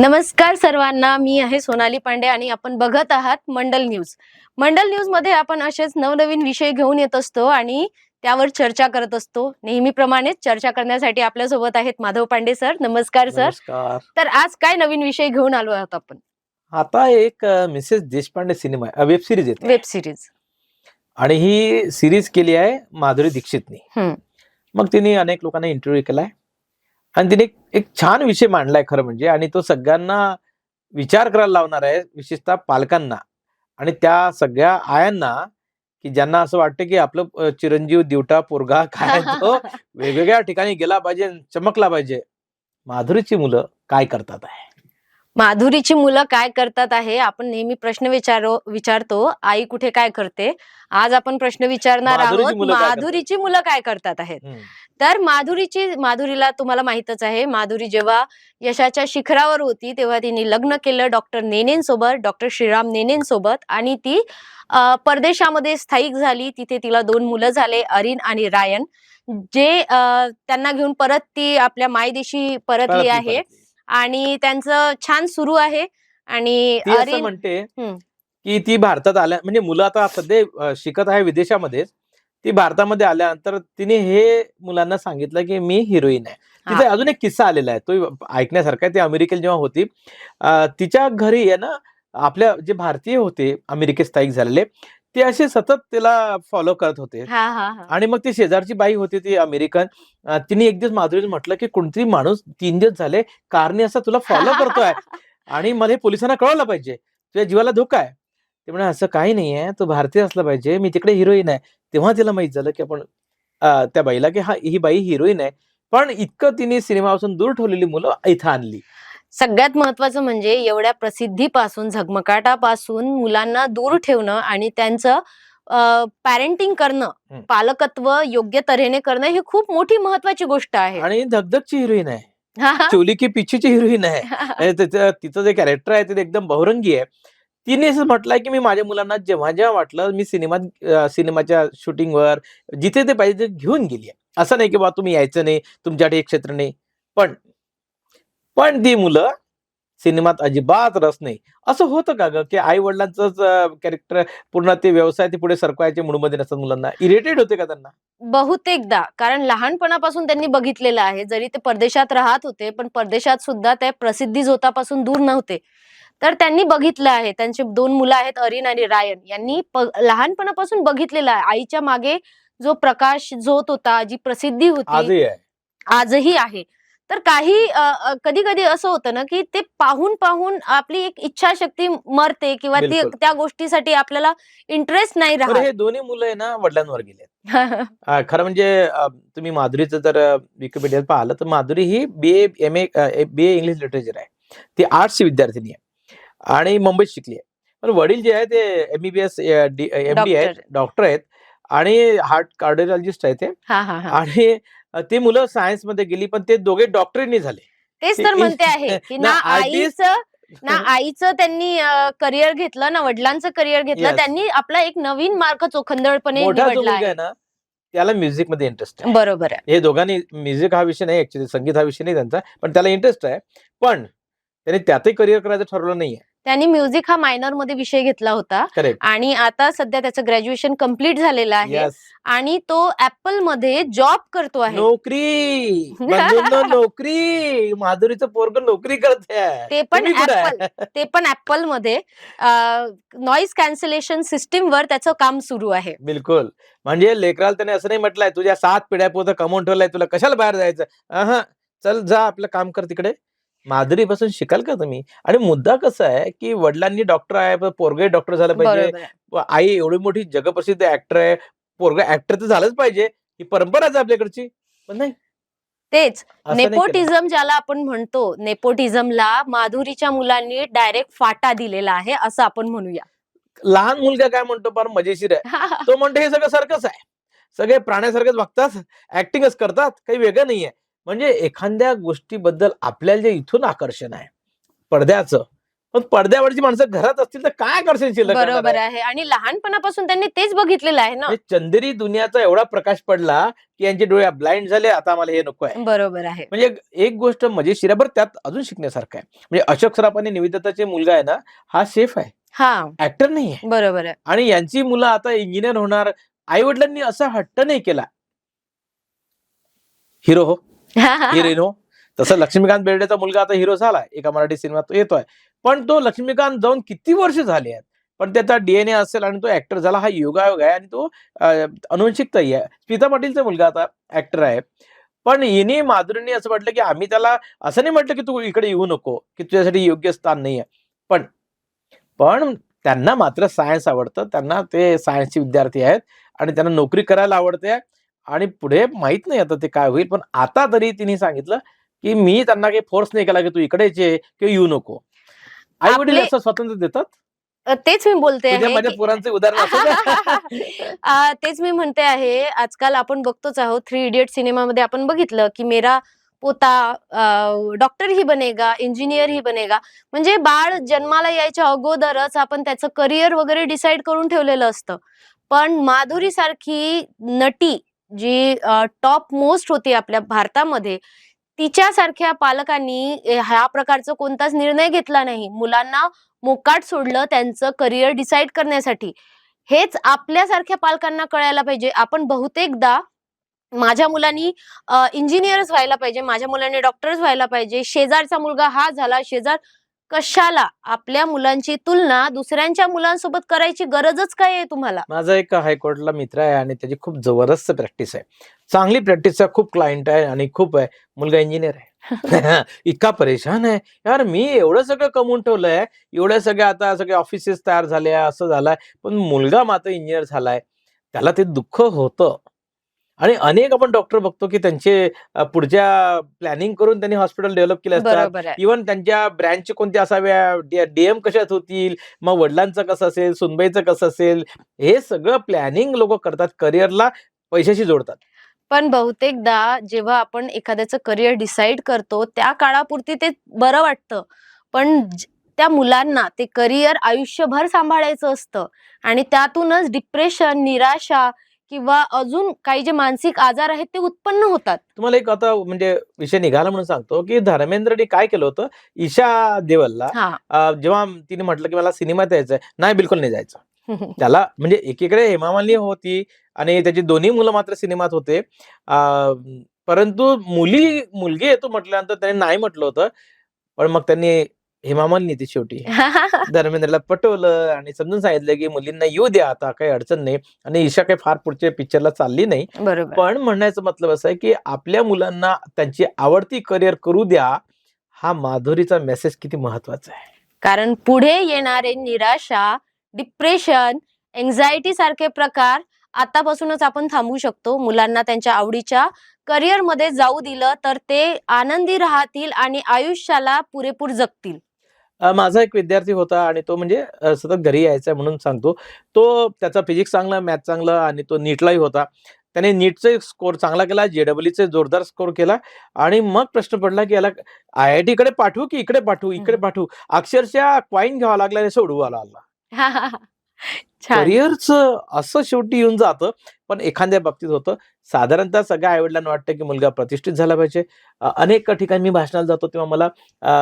नमस्कार सर्वांना मी आहे सोनाली पांडे आणि आपण बघत आहात मंडल न्यूज. मंडल न्यूजमध्ये आपण असेच नवनवीन विषय घेऊन येत असतो आणि त्यावर चर्चा करत असतो. नेहमीप्रमाणेच चर्चा करण्यासाठी आपल्यासोबत आहेत माधव पांडे सर. नमस्कार सर. नमस्कार. तर आज काय नवीन विषय घेऊन आलो आहोत आपण? आता एक मिसेस देशपांडे सिनेमा आहे वेब सिरीज येते. Web series. आणि ही सिरीज केली आहे माधुरी दीक्षितनी. हम्म. मग तिने अनेक लोकांना इंटरव्ह्यू केलाय. आणि तिने एक- छान विषय मांडलाय खरं म्हणजे. आणि तो सगळ्यांना विचार करायला लावणार आहे विशेषतः पालकांना. आणि त्या सगळ्या आयांना की ज्यांना असं वाटतं की आपलं चिरंजीव दिवटा पोरगा काय तो वेगवेगळ्या ठिकाणी गेला पाहिजे चमकला पाहिजे. माधुरीची मुलं काय करतात आहे? माधुरीची मुलं काय करतात आहे? आपण नेहमी प्रश्न विचारो विचारतो आई कुठे काय करते? आज आपण प्रश्न विचारणार माधुरीची आहोत मुलं काय करतात? माधुरीची मुलं काय करतात आहेत. तर माधुरीची माधुरीला तुम्हाला माहितच आहे माधुरी जेव्हा यशाच्या शिखरावर होती तेव्हा तिने लग्न केलं डॉक्टर नेनेंसोबत डॉक्टर श्रीराम नेनेंसोबत आणि ती परदेशामध्ये स्थायिक झाली तिथे तिला दोन मुलं झाले अरिन आणि रायन जे त्यांना घेऊन परत ती आपल्या मायदेशी परतली आहे. आणि त्यांचं छान सुरू आहे आणि अरिन म्हणते. की ती भारतात आल्या म्हणजे मुलं आता सध्या शिकत आहे विदेशामध्ये ती भारतामध्ये आल्यानंतर तिने हे मुलांना सांगितलं की मी हिरोईन आहे. तिचा अजून एक किस्सा आलेला आहे. तो ऐकण्यासारखा आहे. ती अमेरिकेला जेव्हा होती तिच्या घरी आहे ना आपल्या जे भारतीय होते अमेरिकेत स्थायिक झालेले ते असे सतत तिला फॉलो करत होते. हा हा हा. आणि मग ती शेजारची बाई होती ती अमेरिकन तिने एक दिवस माधुरीने म्हटलं की कोणतरी माणूस तीन दिवस झाले कारने असा तुला फॉलो करतोय. आणि मला हे पोलिसांना कळवलं पाहिजे. तुझ्या जीवाला धोका आहे. ते म्हणे असं काही नाहीये. तो भारतीय असला पाहिजे. मी तिकडे हिरोईन आहे. तेव्हा तिला माहीत झालं की आपण त्या बाईला की हा ही बाई हिरोईन आहे. पण इतकं तिने सिनेमापासून दूर ठेवलेली मुलं इथं आणली. सगळ्यात महत्वाचं म्हणजे एवढ्या प्रसिद्धीपासून झगमगाटापासून मुलांना दूर ठेवणं आणि त्यांचं पॅरेंटिंग करणं. पालकत्व योग्य तऱ्हेने करणं ही खूप मोठी महत्वाची गोष्ट आहे. आणि धगधगची हिरोईन आहे. चोली की पिच्छूची हिरोईन आहे. तिचं जे कॅरेक्टर आहे ते एकदम बहुरंगी आहे. तिने असं म्हटलंय की मी माझ्या मुलांना जेव्हा जेव्हा वाटलं मी सिनेमात सिनेमाच्या शूटिंगवर जिथे ते पाहिजे ते घेऊन गेली असं नाही की बा तुम्ही यायचं नाही तुमच्याकडे एक क्षेत्र नाही. पण पण ती मुलं सिनेमात अजिबात रस नाही. असं होतं का ग की आई वडिलांच कॅरेक्टर पूर्ण ते व्यवसाय ते पुढे सरकवायचे मूडमध्ये नसतात मुलांना? इरिटेट होते का त्यांना? बहुतेकदा. कारण लहानपणापासून त्यांनी बघितलेलं आहे. जरी ते परदेशात राहत होते पण परदेशात सुद्धा ते प्रसिद्धी झोतापासून दूर नव्हते. तर त्यांनी बघितलं आहे. त्यांचे दोन मुलं आहेत अरिन आणि रायन. यांनी लहानपणापासून बघितलेलं आहे. आईच्या मागे जो प्रकाश झोत होता जी प्रसिद्धी होती आजही आहे. तर काही कधी कधी असं होतं ना की ते पाहून पाहून आपली एक इच्छाशक्ती मरते किंवा ती. त्या गोष्टीसाठी आपल्याला इंटरेस्ट नाही राहत. हे दोन्ही मुलं आहे ना वडिलांवर गेले खरं म्हणजे तुम्ही माधुरीचं जर विकिपीडियात पाहिलं तर माधुरी ही B A M A B A English literature आहे. ती आर्ट्सची विद्यार्थिनी आहे. आणि मुंबईत शिकली आहे. पण वडील जे आहे ते एमबीबीएस एम डी आहेत. डॉक्टर. आहेत आणि हार्ट कार्डिओलॉजिस्ट आहेत ते. आणि ते मुलं सायन्समध्ये गेली पण ते दोघे डॉक्टरही झाले. तेच तर म्हणते आहे की ना आईचं ना आईचं त्यांनी करिअर घेतलं ना वडिलांचं करिअर घेतलं. त्यांनी आपला एक नवीन मार्ग चोखंदळपणे ना त्याला म्युझिकमध्ये इंटरेस्ट आहे. बरोबर आहे. हे दोघांनी म्युझिक हा विषय नाही ऍक्च्युली संगीत हा विषय नाही त्यांचा पण त्याला इंटरेस्ट आहे. पण त्याने त्यातही करिअर करायचं ठरवलं नाहीये. त्यांनी म्युझिक हा मायनरमध्ये विषय घेतला होता. आणि आता सध्या त्याचं ग्रॅज्युएशन कंप्लीट झालेलं आहे. आणि तो ऍपलमध्ये जॉब करतो आहे. नोकरी. नोकरी. माधुरीचं पोरग नोकरी करते ते पण? Apple. ते पण ऍपलमध्ये. नॉईज कॅन्सलेशन सिस्टीम वर त्याचं काम सुरू आहे. बिलकुल. म्हणजे लेकराला त्याने असं नाही म्हटलंय तुझ्या सात पिढ्या पोत कमवून ठेवलंय तुला कशाला बाहेर जायचं? चल जा आपलं काम कर तिकडे. माधुरीपासून शिकाल का तुम्ही? आणि मुद्दा कसा आहे की वडिलांनी डॉक्टर आहे पोरगे डॉक्टर झालं पाहिजे. आई एवढी मोठी जगप्रसिद्ध ऍक्टर आहे. पोरगा ऍक्टर तर झालंच पाहिजे. ही परंपराच आहे आपल्याकडची. पण नाही. तेच. नेपोटिझम ज्याला आपण म्हणतो नेपोटिझमला माधुरीच्या मुलांनी डायरेक्ट फाटा दिलेला आहे असं आपण म्हणूया. लहान मुलगा काय म्हणतो? फार मजेशीर आहे. तो म्हणतो हे सगळं सारखंच आहे. सगळे प्राण्यासारखेच वागतात ऍक्टिंगच करतात. काही वेगळं नाहीये. म्हणजे एखाद्या गोष्टीबद्दल आपल्याला जे इथून आकर्षण आहे पडद्याचं. पण पडद्यावरची माणसं घरात असतील तर काय करशील शिल्लक बरोबर आहे? आणि लहानपणापासून त्यांनी तेच बघितलेलं आहे ना? हे चंदेरी दुनियाचा एवढा प्रकाश पडला की यांचे डोळे ब्लाइंड झाले आता आम्हाला हे नको आहे. बरोबर आहे. म्हणजे एक- गोष्ट मजेशीर आहे बरं त्यात अजून शिकण्यासारखं आहे. म्हणजे अशोक सराफ आणि निवेदिताचे मुलगा आहे ना हा शेफ आहे. हा. ऍक्टर नाही आहे बरोबर आहे. आणि यांची मुलं आता इंजिनियर होणार. आई वडिलांनी असा हट्ट नाही केला. हिरो हो. हिरोईन हो तसं लक्ष्मीकांत बेर्डेचा मुलगा आता हिरो झाला एका मराठी सिनेमात तो येतोय. पण तो लक्ष्मीकांत जाऊन किती वर्ष झाले आहेत? पण त्याचा डीएनए असेल आणि तो ऍक्टर झाला हा योगायोग आहे आणि तो अनुवंशिकताही आहे. स्मिता पाटीलचा मुलगा आता ऍक्टर आहे. पण हिने माधुरीने असं म्हटलं की आम्ही त्याला असं नाही म्हटलं की तू इकडे येऊ नको की तुझ्यासाठी योग्य स्थान नाही आहे पण पण त्यांना मात्र सायन्स आवडतं. त्यांना ते सायन्सचे विद्यार्थी आहेत आणि त्यांना नोकरी करायला आवडते. आणि पुढे माहीत नाही आता ते काय होईल. पण आता तरी तिने सांगितलं की मी त्यांना काही फोर्स नाही केला की तू इकडेच ये किंवा येऊ नको. आई वडील असं स्वातंत्र्य देतात? तेच मी बोलते आहे पोरांचे उदाहरण तेच मी म्हणते आहे. आजकाल आपण बघतोच आहोत थ्री इडियट सिनेमामध्ये आपण बघितलं की मेरा पोता डॉक्टर ही बनेगा इंजिनियर ही बनेगा. म्हणजे बाळ जन्माला यायच्या अगोदरच आपण त्याचं करिअर वगैरे डिसाईड करून ठेवलेलं असतं. पण माधुरी सारखी नटी जी टॉप मोस्ट होती आपल्या भारतामध्ये तिच्यासारख्या पालकांनी ह्या प्रकारचा कोणताच निर्णय घेतला नाही. मुलांना मोकाट सोडलं त्यांचं करिअर डिसाईड करण्यासाठी. हेच आपल्यासारख्या पालकांना कळायला पाहिजे. आपण बहुतेकदा माझ्या मुलांनी इंजिनियर्स व्हायला पाहिजे माझ्या मुलांनी डॉक्टर्स व्हायला पाहिजे. शेजारचा मुलगा हा झाला शेजार कशाला? आपल्या मुलांची तुलना दुसऱ्यांच्या मुलांसोबत करायची गरजच काय आहे तुम्हाला? माझा एक हायकोर्टला मित्र आहे आणि त्याची खूप जबरदस्त प्रॅक्टिस आहे. चांगली प्रॅक्टिस आहे खूप क्लायंट आहे आणि खूप आहे. मुलगा इंजिनियर आहे. इतका परेशान आहे. यार मी एवढं सगळं कमवून ठेवलंय एवढ्या सगळ्या आता सगळे ऑफिसेस तयार झाले असं झालंय. पण मुलगा मात्र इंजिनियर झालाय. त्याला ते दुःख होतं. आणि अनेक आपण डॉक्टर बघतो की त्यांचे पुढच्या प्लॅनिंग करून त्यांनी हॉस्पिटल डेव्हलप केले असतात. इव्हन त्यांच्या ब्रँच कोणत्या असाव्या डीएम कशात होतील मग वडिलांचं कसं असेल सुनबाईचं कसं असेल हे सगळं प्लॅनिंग लोक करतात करिअरला पैशाशी जोडतात. पण बहुतेकदा जेव्हा आपण एखाद्याचं करिअर डिसाईड करतो त्या काळापुरती ते बरं वाटतं. पण त्या मुलांना ते करिअर आयुष्यभर सांभाळायचं असतं. आणि त्यातूनच डिप्रेशन निराशा किंवा अजून काही जे मानसिक आजार आहेत ते उत्पन्न होतात. तुम्हाला एक आता म्हणजे विषय निघाला म्हणून सांगतो की धर्मेंद्रने काय केलं होतं? ईशा देवलला जेव्हा तिने म्हटलं की मला सिनेमात यायचंय नाही बिलकुल नाही जायचं. त्याला म्हणजे एकीकडे हेमा मालिनी होती आणि त्याची दोन्ही मुलं मात्र सिनेमात होते. परंतु मुली मुलगी येतो म्हटल्यानंतर त्याने नाही म्हटलं होतं. पण मग त्यांनी हेमा मालिनी ती शेवटी. धर्मेंद्रला पटवलं आणि समजून सांगितलं की मुलींना येऊ द्या आता काही अडचण नाही आणि ईशा काही फार पुढच्या पिक्चरला चालली नाही. पण म्हणण्याचं मतलब असं आहे की आपल्या मुलांना त्यांची आवडती करिअर करू द्या हा माधुरीचा मेसेज किती महत्त्वाचा आहे. कारण पुढे येणारे निराशा डिप्रेशन एन्झायटी सारखे प्रकार आतापासूनच आपण थांबवू शकतो. मुलांना त्यांच्या आवडीच्या करिअरमध्ये जाऊ दिलं तर ते आनंदी राहतील आणि आयुष्याला पुरेपूर जगतील. माझा एक विद्यार्थी होता आणि तो म्हणजे सतत घरी यायचा म्हणून सांगतो. तो त्याचा फिजिक्स चांगला मॅथ चांगला आणि तो नीटलाही होता. त्याने नीटचे स्कोर चांगला केला जेडब्ल्यूचे जोरदार स्कोर केला आणि मग प्रश्न पडला की याला आय आय टी कडे पाठवू की इकडे पाठवू इकडे. पाठवू? अक्षरशः क्वाईन घ्यावा लागला आणि सोडवायला लागला छान. करिअरचं असं शेवटी येऊन जातं पण एखाद्या बाबतीत होतं. साधारणतः सगळ्या आईवडिलांना वाटतं की मुलगा प्रतिष्ठित झाला पाहिजे. अनेक ठिकाणी मी भाषणाला जातो तेव्हा मला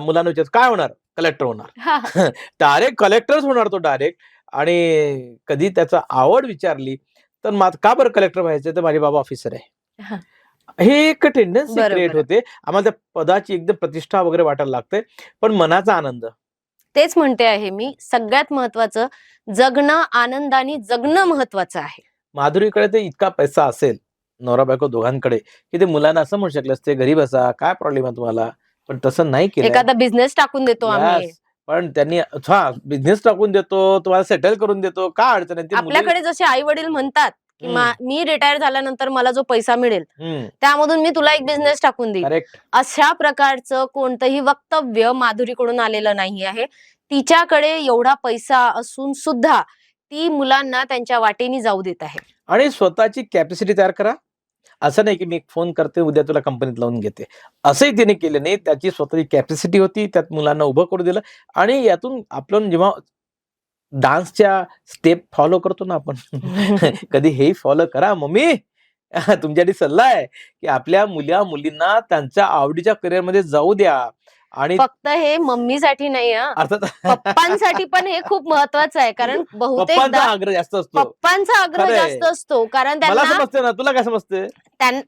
मुलांना विचारत काय होणार? कलेक्टर होणार. डायरेक्ट कलेक्टरच होणार तो डायरेक्ट आणि कधी त्याचा आवड विचारली तर मा का बरं कलेक्टर व्हायचं? तर माझे बाबा ऑफिसर. आहे. हे. एक टेंडन्सी क्रिएट. होते. आम्हाला त्या पदाची एकदम प्रतिष्ठा वगैरे वाटायला लागते पण मनाचा आनंद. तेच म्हणते आहे मी सगळ्यात महत्वाचं जगणं आनंदाने जगणं महत्वाचं आहे. माधुरीकडे ते इतका पैसा असेल नवरा बायको दोघांकडे की ते मुलांना असं म्हणू शकले असते घरी बसा काय प्रॉब्लेम आहे तुम्हाला? पण तसं नाही केलं एखादा बिझनेस टाकून देतो आम्ही. पण त्यांनी हा बिझनेस टाकून देतो तुम्हाला सेटल करून देतो काय अडचण आहे? ती मुली- आपल्याकडे जसे आई वडील म्हणतात की हम्म, मा- मी रिटायर झाल्यानंतर मला जो पैसा मिळेल हम्म, त्यामधून मी तुला एक बिझनेस टाकून करेक्ट अशा प्रकारचं कोणतंही वक्तव्य माधुरीकडून आलेलं नाही आहे. तिच्याकडे एवढा पैसा असून सुद्धा ती मुलांना त्यांच्या वाटेनी जाऊ देत आहे. आणि स्वतःची कॅपॅसिटी तयार करा. असं नाही की मी एक फोन करते उद्या तुला कंपनीत लावून घेते. असंही तिने केलं नाही. त्याची स्वतःची कॅपॅसिटी होती त्यात मुलांना उभं करू दिलं. आणि यातून आपण जेव्हा डान्सच्या स्टेप फॉलो करतो ना आपण कधी हेही फॉलो करा. मम्मी तुमच्यासाठी सल्ला आहे की आपल्या मुल्या मुलींना त्यांच्या आवडीच्या करिअरमध्ये जाऊ द्या. आणि फक्त हे मम्मीसाठी नाही हा. अर्थात पप्पांसाठी पण हे खूप महत्वाचं आहे कारण पप्पांचा बहुतेकदा आग्रह जास्त असतो. पप्पांचा आग्रह खरंय. जास्त असतो कारण मला त्यांना समजते ना तुला काय समजते त्यां-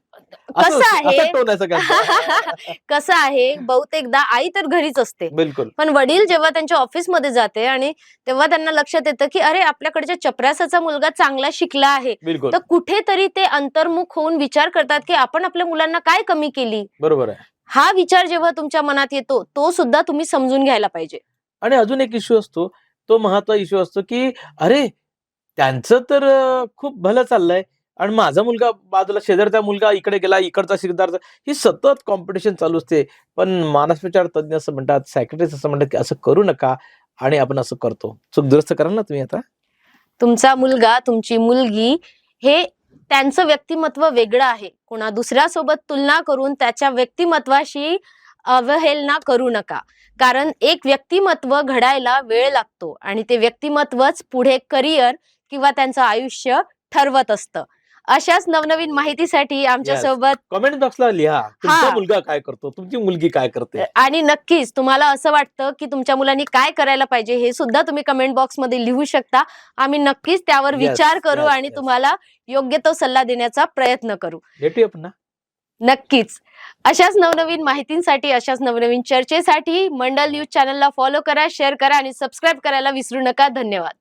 असं कसं आहे असं टोन आहे सगळ्यांचा. कसं आहे बहुतेकदा आई तर घरीच असते. बिलकुल. पण वडील जेव्हा त्यांच्या ऑफिसमध्ये जाते आणि तेव्हा त्यांना लक्षात येतं की अरे आपल्याकडच्या चपरासाचा मुलगा चांगला शिकला आहे. बिलकुल. तर कुठेतरी ते अंतर्मुख होऊन विचार करतात की आपण आपल्या मुलांना काय कमी केली? बरोबर आहे. हा विचार जेव्हा तुमच्या मनात येतो तो सुद्धा तुम्ही समजून घ्यायला पाहिजे. आणि अजून एक इश्यू असतो तो महत्त्वाचा इश्यू असतो की अरे त्यांचं तर खूप भलं चाललंय आणि माझा मुलगा बाजूला शेजारचा मुलगा इकडे गेला इकडचा शेजारचा ही सतत कॉम्पिटिशन चालू असते. पण मानसविचार तज्ञ असं म्हणतात सायकट्रिस्ट असं म्हणतात की असं करू नका आणि आपण असं करतो. चूक दुरुस्त कराल ना तुम्ही आता? तुमचा मुलगा तुमची मुलगी हे त्यांचं व्यक्तिमत्व वेगळं आहे. कोणा दुसऱ्यासोबत तुलना करून त्याच्या व्यक्तिमत्वाशी अवहेलना करू नका. कारण एक व्यक्तिमत्व घडायला वेळ लागतो आणि ते व्यक्तिमत्वच पुढे करिअर किंवा त्यांचं आयुष्य ठरवत असतं. अशाच नवनवीन माहितीसाठी आमच्यासोबत कमेंट बॉक्सला लिहा. तुमचा हा. मुलगा काय करतो? तुमची मुलगी काय करते? आणि नक्कीच तुम्हाला असं वाटतं की तुमच्या मुलांनी काय करायला पाहिजे हे सुद्धा तुम्ही कमेंट बॉक्समध्ये लिहू शकता. आम्ही नक्कीच त्यावर विचार करू आणि. तुम्हाला योग्य तो सल्ला देण्याचा प्रयत्न करू. भेटूया पुन्हा. नक्कीच. अशाच नवनवीन माहितींसाठी अशाच नवनवीन चर्चेसाठी मंडल न्यूज चॅनलला फॉलो करा शेअर करा आणि सबस्क्राईब करायला विसरू नका. धन्यवाद.